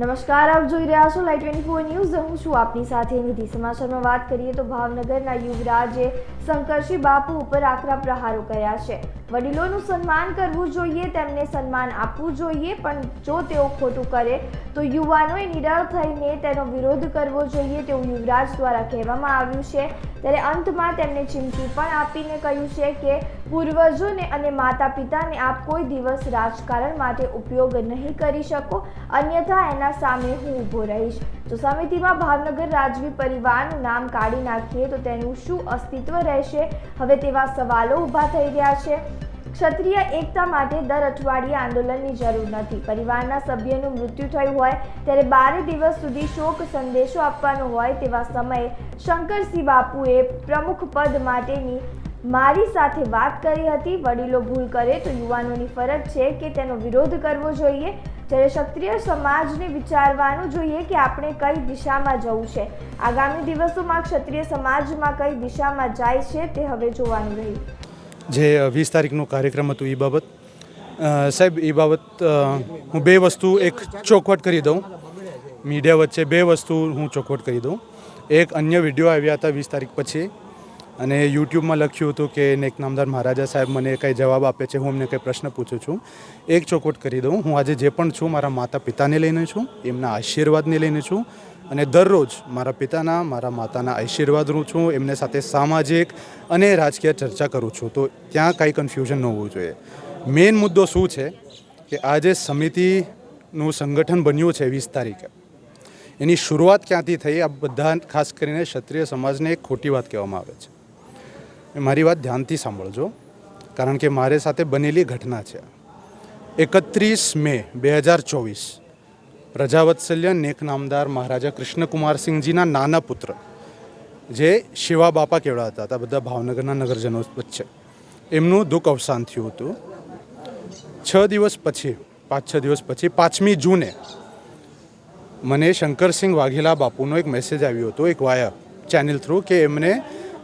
નમસ્કાર, આપ જોઈ રહ્યા છો લાઈટ ટ્વેન્ટી ફોર ન્યૂઝ હું છું આપની સાથે નિધિ. સમાચારમાં વાત કરીએ તો ભાવનગરના યુવરાજે શંકરસિંહ બાપુ ઉપર આકરા પ્રહારો કર્યા છે. વડીલોનું સન્માન કરવું જોઈએ, તેમને સન્માન આપવું જોઈએ, પણ જો તેઓ ખોટું કરે, તો યુવાનોએ નિડર થઈને તેનો વિરોધ કરવો જોઈએ, તેવું યુવરાજ દ્વારા કહેવામાં આવ્યું છે. ત્યારે અંતમાં તેમને ચીમકી પણ આપીને કહ્યું છે કે પૂર્વજોને અને માતા પિતાને આપ કોઈ દિવસ રાજકારણ માટે ઉપયોગ નહીં કરી શકો, અન્યથા એના સામે હું ઊભો રહીશ. જો સમિતિમાં ભાવનગર રાજવી પરિવારનું નામ કાઢી નાખીએ તો તેનું શું અસ્તિત્વ રહેશે? હવે તેવા સવાલો ઊભા થઈ રહ્યા છે. ક્ષત્રિય એકતા માટે દર અઠવાડિયે આંદોલનની જરૂર નથી. પરિવારના સભ્યનું મૃત્યુ થયું હોય, ત્યારે બારે દિવસ સુધી શોક સંદેશો આપવાનો હોય તેવા સમયે શંકરસિંહ બાપુએ પ્રમુખ પદ માટેની મારી સાથે વાત કરી હતી, વડીલો ભૂલ કરે તો યુવાનોની ફરજ છે કે તેનો વિરોધ કરવો જોઈએ. જ્યારે ક્ષત્રિય સમાજને વિચારવાનું જોઈએ કે આપણે કઈ દિશામાં જવું છે. આગામી દિવસોમાં ક્ષત્રિય સમાજમાં કઈ દિશામાં જાય છે તે હવે જોવાનું રહ્યું. જે વીસ તારીખનો કાર્યક્રમ હતું એ બાબત. સાહેબ એ બાબત હું બે વસ્તુ એક ચોખવટ કરી દઉં. મીડિયા વચ્ચે બે વસ્તુ હું ચોખવટ કરી દઉં. એક અન્ય વીડિયો આવ્યા હતા વીસ તારીખ પછી. અને યુટ્યુબમાં લખ્યું હતું કે નેક નામદાર મહારાજા સાહેબ મને કંઈ જવાબ આપે છે, હું એમને કંઈ પ્રશ્ન પૂછું છું. એક ચોકોટ કરી દઉં. હું આજે જે પણ છું, મારા માતા પિતાને લઈને છું, એમના આશીર્વાદને લઈને છું અને દરરોજ મારા પિતાના, મારા માતાના આશીર્વાદ રૂ છું, એમને સાથે સામાજિક અને રાજકીય ચર્ચા કરું છું. તો ત્યાં કાંઈ કન્ફ્યુઝન ન હોવું જોઈએ. મેઇન મુદ્દો શું છે કે આજે સમિતિનું સંગઠન બન્યું છે વીસ તારીખે, એની શરૂઆત ક્યાંથી થઈ? આ બધા ખાસ કરીને ક્ષત્રિય સમાજને એક ખોટી વાત કહેવામાં આવે છે. મારી વાત ધ્યાનથી સાંભળજો, કારણ કે મારે સાથે બનેલી ઘટના છે. એકત્રીસ મે બે હજાર ચોવીસ પ્રજાવત્સલ્ય નેક નામદાર મહારાજા કૃષ્ણકુમારસિંહજીના નાના પુત્ર, જે શિવા બાપા કહેવાતા હતા બધા ભાવનગરના નગરજનો વચ્ચે. એમનું દુઃખ અવસાન થયું હતું. છ દિવસ પછી, પાંચ છ દિવસ પછી, પાંચમી જૂને, મને શંકરસિંહ વાઘેલા બાપુનો એક મેસેજ આવ્યો હતો, એક વાયા ચેનલ થ્રુ કે એમને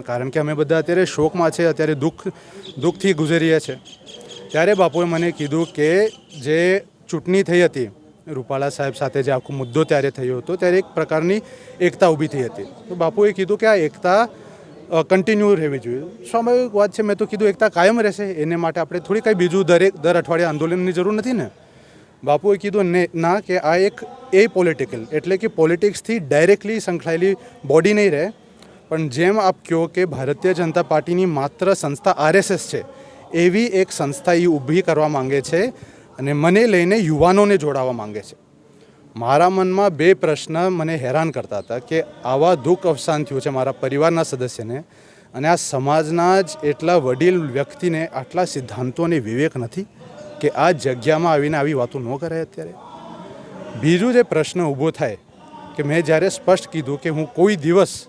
કારણ કે અમે બધા અત્યારે શોકમાં છે, અત્યારે દુઃખ, દુઃખથી ગુજરીએ છીએ ત્યારે બાપુએ મને કીધું કે જે ચૂંટણી થઈ હતી, રૂપાલા સાહેબ સાથે જે આખો મુદ્દો ત્યારે થયો હતો, ત્યારે એક પ્રકારની એકતા ઊભી થઈ હતી. તો બાપુએ કીધું કે આ એકતા કન્ટિન્યુ રહેવી જોઈએ. સ્વાભાવિક વાત છે, મેં તો કીધું એકતા કાયમ રહેશે. એને માટે આપણે થોડી કાંઈ બીજું દરેક દર અઠવાડિયે આંદોલનની જરૂર નથી ને? બાપુએ કીધું ને, ના, કે આ એક એ પોલિટિકલ એટલે કે પોલિટિક્સથી ડાયરેક્ટલી સંકળાયેલી બોડી નહીં રહે. પણ જેમ આપ કહો કે ભારતીય જનતા પાર્ટીની માત્ર સંસ્થા આરએસએસ છે, એવી એક સંસ્થા એ ઊભી કરવા માંગે છે અને મને લઈને યુવાનોને જોડાવા માંગે છે. મારા મનમાં બે પ્રશ્ન મને હેરાન કરતા હતા કે આવા દુઃખ અવસાન થયું છે મારા પરિવારના સદસ્યને અને આ સમાજના જ એટલા વડીલ વ્યક્તિને આટલા સિદ્ધાંતોને વિવેક નથી કે આ જગ્યામાં આવીને આવી વાતો ન કરાય અત્યારે? બીજું જે પ્રશ્ન ઊભો થાય કે મેં જ્યારે સ્પષ્ટ કીધું કે હું કોઈ દિવસ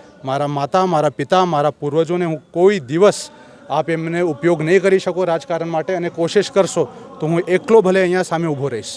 મારા માતા, મારા પિતા, મારા પૂર્વજોને હું કોઈ દિવસ આપ એમને ઉપયોગ નહીં કરી શકો રાજકારણ માટે અને કોશિશ કરશો તો હું એકલો ભલે અહીંયા સામે ઊભો રહીશ.